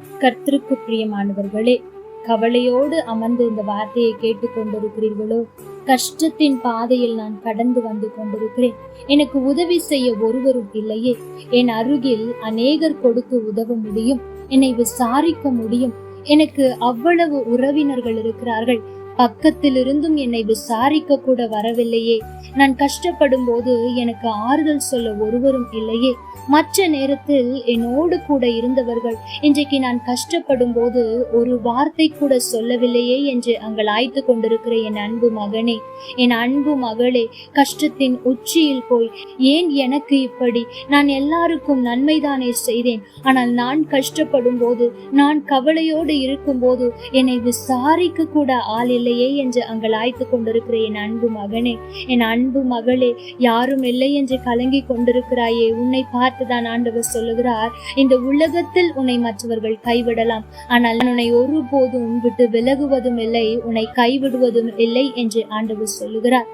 கர்த்தருக்கு பிரியமானவர்களே கவலையோடு அமர்ந்து இந்த வார்த்தையை கேட்டுக்கொண்டிருக்கிறீர்களோ கஷ்டத்தின் பாதையில் நான் கடந்து வந்து கொண்டிருக்கிறேன். எனக்கு உதவி செய்ய ஒருவரும் இல்லையே. என் அருகில் அநேகர் கொடுத்து உதவ முடியும். என்னை விசாரிக்க முடியும். எனக்கு அவ்வளவு உறவினர்கள் இருக்கிறார்கள். பக்கத்திலிருந்தும் என்னை விசாரிக்க கூட வரவில்லையே. நான் கஷ்டப்படும் போது எனக்கு ஆறுதல் சொல்ல ஒருவரும் இல்லையே. மற்ற நேரத்தில் என்னோடு கூட இருந்தவர்கள் இன்றைக்கு நான் கஷ்டப்படும் போது ஒரு வார்த்தை கூட சொல்லவில்லையே என்று அங்கலாய்த்து கொண்டிருக்கிற என் அன்பு மகனே. என் அன்பு மகளே கஷ்டத்தின் உச்சியில் போய் ஏன் எனக்கு இப்படி? நான் எல்லாருக்கும் நன்மைதானே செய்தேன். ஆனால் நான் கஷ்டப்படும் போது நான் கவலையோடு இருக்கும்போது என்னை விசாரிக்க கூட ஆள் இல்லையே என்று அங்கலாய்த்து கொண்டிருக்கிற என் அன்பு மகனே என் அன்பு மகளே யாரும் இல்லை என்று கலங்கி கொண்டிருக்கிறாயே உன்னை பார்த்துதான் ஆண்டவர் சொல்லுகிறார். இந்த உலகத்தில் உன்னை மற்றவர்கள் கைவிடலாம். ஆனால் உன்னை ஒருபோதும் விட்டு விலகுவதும் இல்லை உன்னை கைவிடுவதும் இல்லை என்று ஆண்டவர் சொல்லுகிறார்.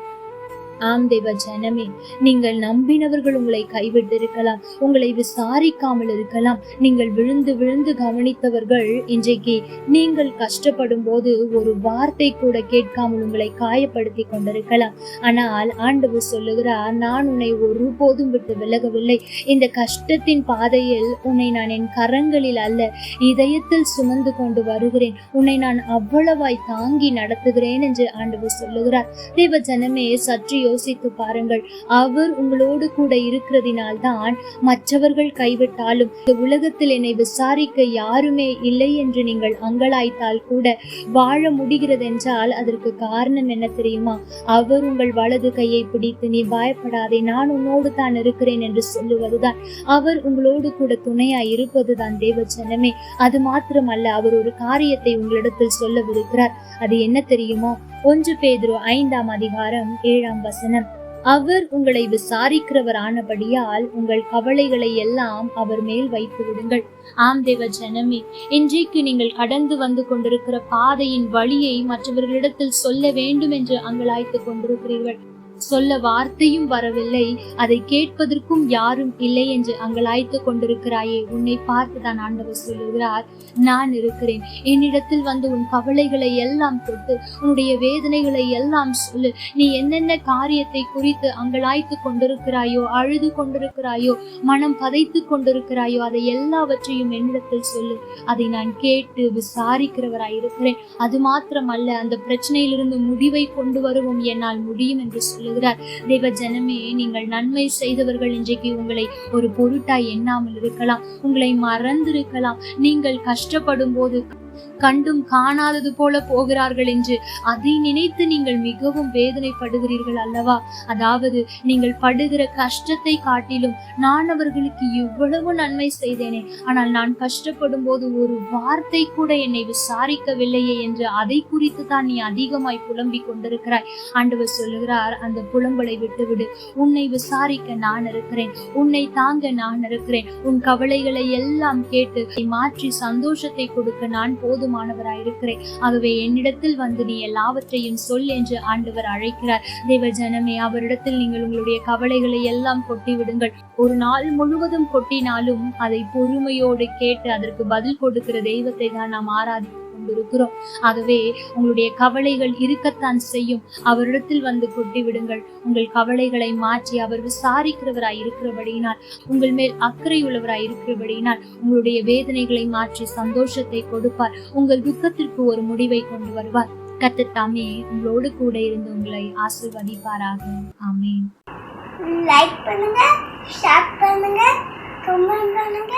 ஆம் தேவ ஜனமே நீங்கள் நம்பினவர்கள் உங்களை கைவிட்டிருக்கலாம். உங்களை விசாரிக்காமல் இருக்கலாம். நீங்கள் விழுந்து விழுந்து கவனித்தவர்கள் இன்றைக்கு நீங்கள் கஷ்டப்படும் போது ஒரு வார்த்தை கூட கேட்காமல் உங்களை காயப்படுத்தி கொண்டிருக்கலாம். ஆனால் ஆண்டவர் சொல்லுகிறார் நான் உன்னை ஒருபோதும் விட்டு விலகவில்லை. இந்த கஷ்டத்தின் பாதையில் உன்னை நான் என் கரங்களில் அல்ல இதயத்தில் சுமந்து கொண்டு வருகிறேன். உன்னை நான் அவ்வளவாய் தாங்கி நடத்துகிறேன் என்று ஆண்டவர் சொல்லுகிறார். தேவ ஜனமே சற்று யோசித்து பாருங்கள். அவர் உங்களோடு கூட இருக்கிறதினால் தான் மற்றவர்கள் கைவிட்டாலும் இந்த உலகத்தில் என்னை விசாரிக்க யாருமே இல்லை என்று நீங்கள் அங்கலாய்த்தால் கூட வாழ முடிகிறது என்றால் அதற்கு காரணம் என்ன தெரியுமா? அவர் உங்கள் வலது கையை பிடித்து நீ பயப்படாதே நான் உன்னோடு தான் இருக்கிறேன் என்று சொல்லுவதுதான். அவர் உங்களோடு கூட துணையாய் இருப்பதுதான் தேவ ஜனமே அது மாத்திரமல்ல அவர் ஒரு காரியத்தை உங்களிடத்தில் சொல்லவிருக்கிறார். அது என்ன தெரியுமா? ஒன்று பேதுரு ஐந்தாம் அதிகாரம் ஏழாம் வசனம். அவர் உங்களை விசாரிக்கிறவர் ஆனபடியால் உங்கள் கவலைகளை எல்லாம் அவர் மேல் வைத்து விடுங்கள். ஆம் தேவ ஜனமே இன்றைக்கு நீங்கள் கடந்து வந்து கொண்டிருக்கிற பாதையின் வழியை மற்றவர்களிடத்தில் சொல்ல வேண்டும் என்று அங்கலாய்த்து கொண்டிருக்கிறீர்கள். சொல்ல வார்த்தையும் வரவில்லை. அதை கேட்பதற்கும் யாரும் இல்லை என்று அங்கலாய்த்து கொண்டிருக்கிறாயே. உன்னை பார்த்துதான் ஆண்டவர் சொல்லுகிறார். நான் இருக்கிறேன். என்னிடத்தில் வந்து உன் கவலைகளை எல்லாம் தொட்டு உன்னுடைய வேதனைகளை எல்லாம் சொல்லு. நீ என்னென்ன காரியத்தை குறித்து அங்கலாய்த்து கொண்டிருக்கிறாயோ அழுது கொண்டிருக்கிறாயோ மனம் பதைத்து கொண்டிருக்கிறாயோ அதை எல்லாவற்றையும் என்னிடத்தில் சொல்லு. அதை நான் கேட்டு விசாரிக்கிறவராய் இருக்கிறேன். அது மாத்திரமல்ல அந்த பிரச்சனையிலிருந்து முடிவை கொண்டு வருவோம். என்னால் முடியும் என்று சொல்லு. சொல்லுகிறார். தேவ ஜனமே நீங்கள் நன்மை செய்தவர்கள். இன்றைக்கு உங்களை ஒரு பொருட்டாய் எண்ணாமல் இருக்கலாம். உங்களை மறந்திருக்கலாம். நீங்கள் கஷ்டப்படும் போது கண்டும் காணாதது போல போகிறார்கள் என்று அதை நினைத்து நீங்கள் மிகவும் வேதனைப்படுகிறீர்கள் அல்லவா? அதாவது நீங்கள் படுகிற கஷ்டத்தை காட்டிலும் நான் அவர்களுக்கு இவ்வளவு நன்மை செய்தேனே. ஆனால் நான் கஷ்டப்படும் போது ஒரு வார்த்தை கூட என்னை விசாரிக்கவில்லையே என்று அதை குறித்து தான் நீ அதிகமாய் புலம்பிக் கொண்டிருக்கிறாய். ஆண்டவர் சொல்லுகிறார் அந்த புலம்பலை விட்டுவிடு. உன்னை விசாரிக்க நான் இருக்கிறேன். உன்னை தாங்க நான் இருக்கிறேன். உன் கவலைகளை எல்லாம் கேட்டு மாற்றி சந்தோஷத்தை கொடுக்க நான் போதுமானவராயிருக்கிறேன். ஆகவே என்னிடத்தில் வந்து நீ எல்லாவற்றையும் சொல் என்று ஆண்டவர் அழைக்கிறார். தேவ ஜனமே அவரிடத்தில் நீங்கள் உங்களுடைய கவலைகளை எல்லாம் கொட்டி விடுங்கள் ஒரு நாள் முழுவதும் கொட்டினாலும் அதை பொறுமையோடு கேட்டு அதற்கு பதில் கொடுக்கிற தெய்வத்தை தான் நாம் ஆராதி கொண்டிருக்கிறோம். ஆகவே உங்களுடைய கவலைகள் இருக்கத்தான் செய்யும். அவரிடத்தில் வந்து கொட்டி விடுங்கள் உங்கள் கவலைகளை மாற்றி அவர் விசாரிக்கிறவராய் இருக்கிறபடியினால் உங்கள் மேல் அக்கறை உள்ளவராய் இருக்கிறபடியினால் உங்களுடைய வேதனைகளை மாற்றி சந்தோஷத்தை கொடுப்பார். உங்கள் துக்கத்திற்கு ஒரு முடிவை கொண்டு வருவார். கத்துத்தாமே உங்களோடு கூட இருந்து உங்களை ஆசிர்வதிப்பாராக. ஆமென். லைக் பண்ணுங்க ஷேர் பண்ணுங்க கமெண்ட் பண்ணுங்க.